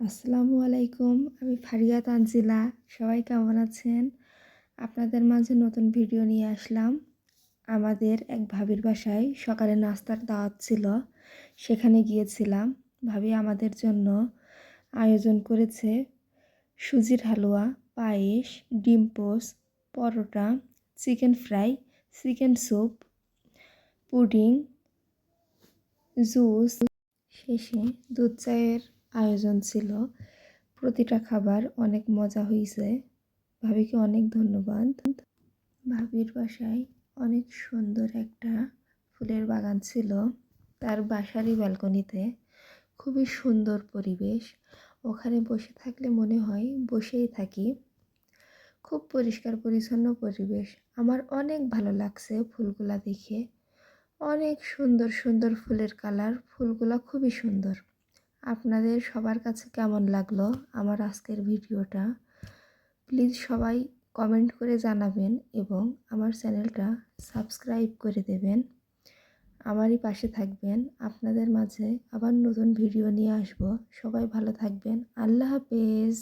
আসসালামু আলাইকুম, আমি ফারিয়া তানজিলা, সবাই কেমন আছেন? আপনাদের মাঝে নতুন ভিডিও নিয়ে আসলাম। আমাদের এক ভাবির বাসায় সকালে নাস্তার দাওয়াত ছিল, সেখানে গিয়েছিলাম। ভাবি আমাদের জন্য আয়োজন করেছে সুজির হালুয়া, পায়েস, ডিম পোস paratha, chicken fry, chicken soup, pudding, juice, শেষে দুধ চায়ের আয়োজন ছিল। প্রতিটা খাবার অনেক মজা হয়েছে ভাবিকে অনেক ধন্যবাদ। ভাবির বাসায় অনেক সুন্দর একটা ফুলের বাগান ছিল তার বাসারই ব্যালকনিতে। খুবই সুন্দর পরিবেশ। ওখানে বসে থাকলে মনে হয় বসেই থাকি। খুব পরিষ্কার পরিচ্ছন্ন পরিবেশ। আমার অনেক ভালো লাগছে ফুলগুলা দেখে। অনেক সুন্দর সুন্দর ফুলের কালার। ফুলগুলা খুবই সুন্দর। আপনাদের সবার কাছে কেমন লাগল আমার আজকের ভিডিওটা? প্লিজ সবাই কমেন্ট করে জানাবেন এবং আমার চ্যানেলটা সাবস্ক্রাইব করে দেবেন। আমারই পাশে থাকবেন। আপনাদের মাঝে আবার নতুন ভিডিও নিয়ে আসব। সবাই ভালো থাকবেন। আল্লাহ হাফেজ।